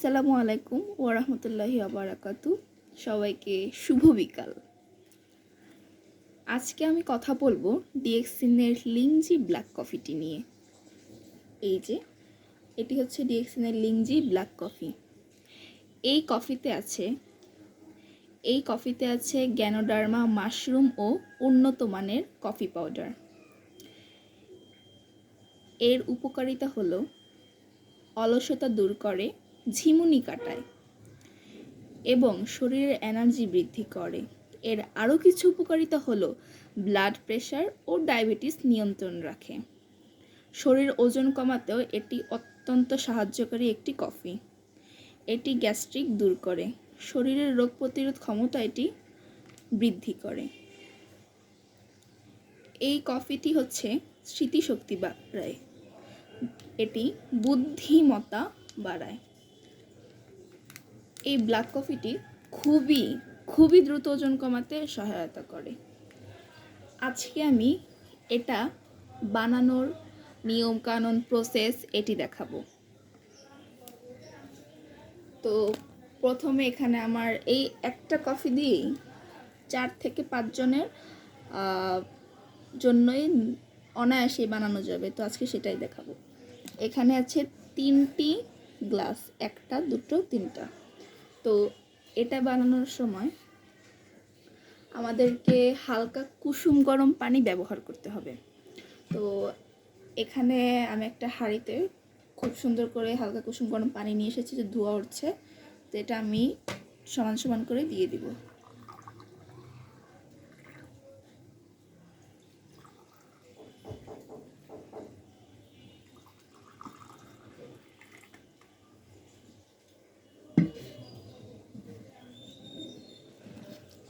আসসালামু আলাইকুম ওরহমতুল্লাহি আবরাকাতু সবাইকে শুভ বিকাল। আজকে আমি কথা বলব ডিএক্সিনের লিংজি ব্ল্যাক কফিটি নিয়ে। এই যে, এটি হচ্ছে ডিএক্সিনের লিংজি ব্ল্যাক কফি এই কফিতে আছে, এই কফিতে আছে গ্যানোডার্মা মাশরুম ও উন্নত মানের কফি পাউডার এর উপকারিতা হলো অলসতা দূর করে ঝিমুনি কাটায় এবং শরীরের এনার্জি বৃদ্ধি করে। এর আরও কিছু উপকারিতা হলো ব্লাড প্রেশার ও ডায়াবেটিস নিয়ন্ত্রণ রাখে। শরীর ওজন কমাতেও এটি অত্যন্ত সাহায্যকারী একটি কফি। এটি গ্যাস্ট্রিক দূর করে। শরীরের রোগ প্রতিরোধ ক্ষমতা এটি বৃদ্ধি করে। এই কফিটি হচ্ছে স্মৃতিশক্তি বাড়ায়। এটি বুদ্ধিমত্তা বাড়ায়। এই ব্ল্যাক কফিটি খুবই খুবই দ্রুত ওজন কমাতে সহায়তা করে। আজকে আমি এটা বানানোর নিয়ম কানুন প্রসেস এটি দেখাবো। তো প্রথমে এখানে আমার এই একটা কফি দিয়েই চার থেকে পাঁচজনের জন্যই অনায়াসে বানানো যাবে। তো আজকে সেটাই দেখাবো। এখানে আছে তিনটি গ্লাস একটা, দুটো, তিনটা। তো এটা বানানোর সময় আমাদেরকে হালকা কুসুম গরম পানি ব্যবহার করতে হবে। তো এখানে আমি একটা হাঁড়িতে খুব সুন্দর করে হালকা কুসুম গরম পানি নিয়ে এসেছি যে ধোয়া উঠছে, তো এটা আমি সমান সমান করে দিয়ে দিব।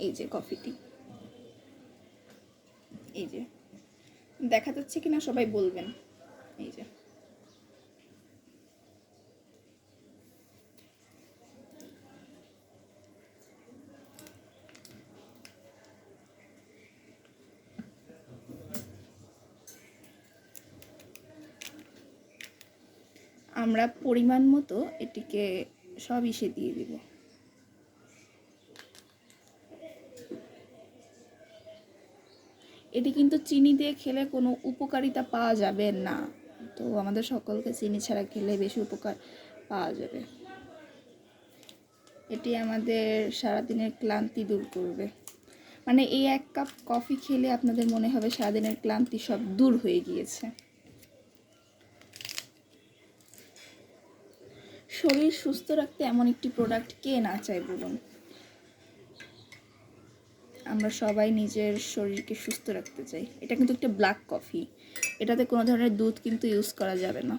এই যে কফিটি। এই যে। দেখা যাচ্ছে কিনা সবাই বলবেন। এই যে। আমরা পরিমাণ মতো এটিকে সব ইসে দিয়ে দিব। এটি কিন্তু চিনি দিয়ে খেলে কোনো উপকারিতা পাওয়া যাবে না। তো আমাদের সকলকে চিনি ছাড়া খেলে বেশি উপকার পাওয়া যাবে। এটি আমাদের সারাদিনের ক্লান্তি দূর করবে। মানে এই এক কাপ কফি খেলে আপনাদের মনে হবে সারাদিনের ক্লান্তি সব দূর হয়ে গিয়েছে। শরীর সুস্থ রাখতে এমন একটি প্রোডাক্ট কে না চায় বলুন? আমরা সবাই নিজের শরীরকে সুস্থ রাখতে চাই। এটা কিন্তু একটা ব্ল্যাক কফি এটাতে কোনো ধরনের দুধ কিন্তু ইউজ করা যাবে না।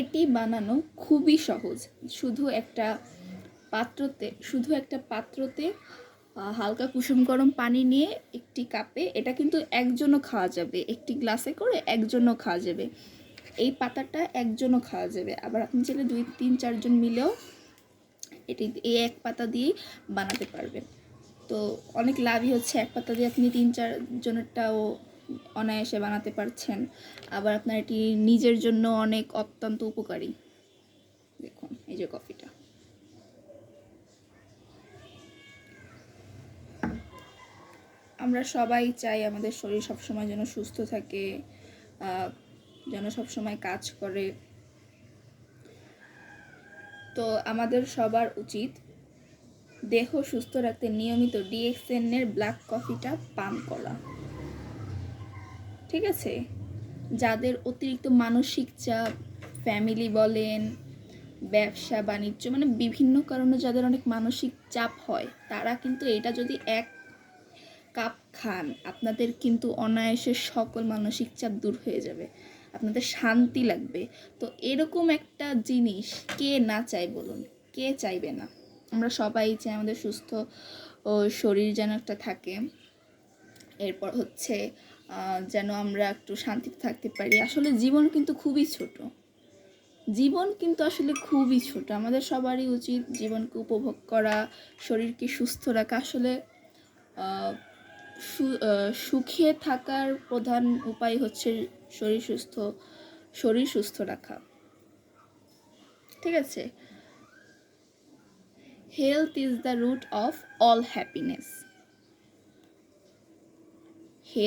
এটি বানানো খুবই সহজ। শুধু একটা পাত্রতে, শুধু একটা পাত্রতে হালকা কুসুম গরম পানি নিয়ে একটি কাপে, এটা কিন্তু একজনও খাওয়া যাবে। একটি গ্লাসে করে একজনও খাওয়া যাবে। এই পাতাটা একজনও খাওয়া যাবে। আবার আপনি চাইলে দুই, তিন, চারজন মিলেও এটি, এই এক পাতা দিয়েই বানাতে পারবেন। তো অনেক লাভই হচ্ছে এক পাতা দিয়ে। আপনি তিন, চারজনেরটাও অনায়াসে বানাতে পারছেন। আবার আপনার এটি নিজের জন্য অনেক অত্যন্ত উপকারী। দেখুন, এই যে কফিটা। আমরা সবাই চাই আমাদের শরীর সবসময় যেন সুস্থ থাকে যেন সবসময় কাজ করে। তো আমাদের সবার উচিত দেহ সুস্থ রাখতে। নিয়মিত ডিএক্সএনের ব্ল্যাক কফিটা পান করা। ঠিক আছে? যাদের অতিরিক্ত মানসিক চাপ ফ্যামিলি বলেন, ব্যবসা, বাণিজ্য মানে বিভিন্ন কারণে যাদের অনেক মানসিক চাপ হয়, তারা কিন্তু এটা যদি এক কাপ খান, আপনাদের কিন্তু অনায়াসে সকল মানসিক চাপ দূর হয়ে যাবে। আপনাদের শান্তি লাগবে। তো এরকম একটা জিনিস কে না চাই বলুন? কে চাইবে না? আমরা সবাই চাই আমাদের সুস্থ, ও, শরীর যেন একটা থাকে। এরপর হচ্ছে যেন আমরা একটু শান্তিতে থাকতে পারি। আসলে জীবন কিন্তু খুবই ছোট। জীবন কিন্তু আসলে খুবই ছোট। আমাদের সবারই উচিত জীবনকে উপভোগ করা, শরীরকে সুস্থ রাখা। আসলে সুখে থাকার প্রধান উপায় হচ্ছে শরীর সুস্থ শরীর সুস্থ রাখা। ঠিক আছে? Health is the root of all happiness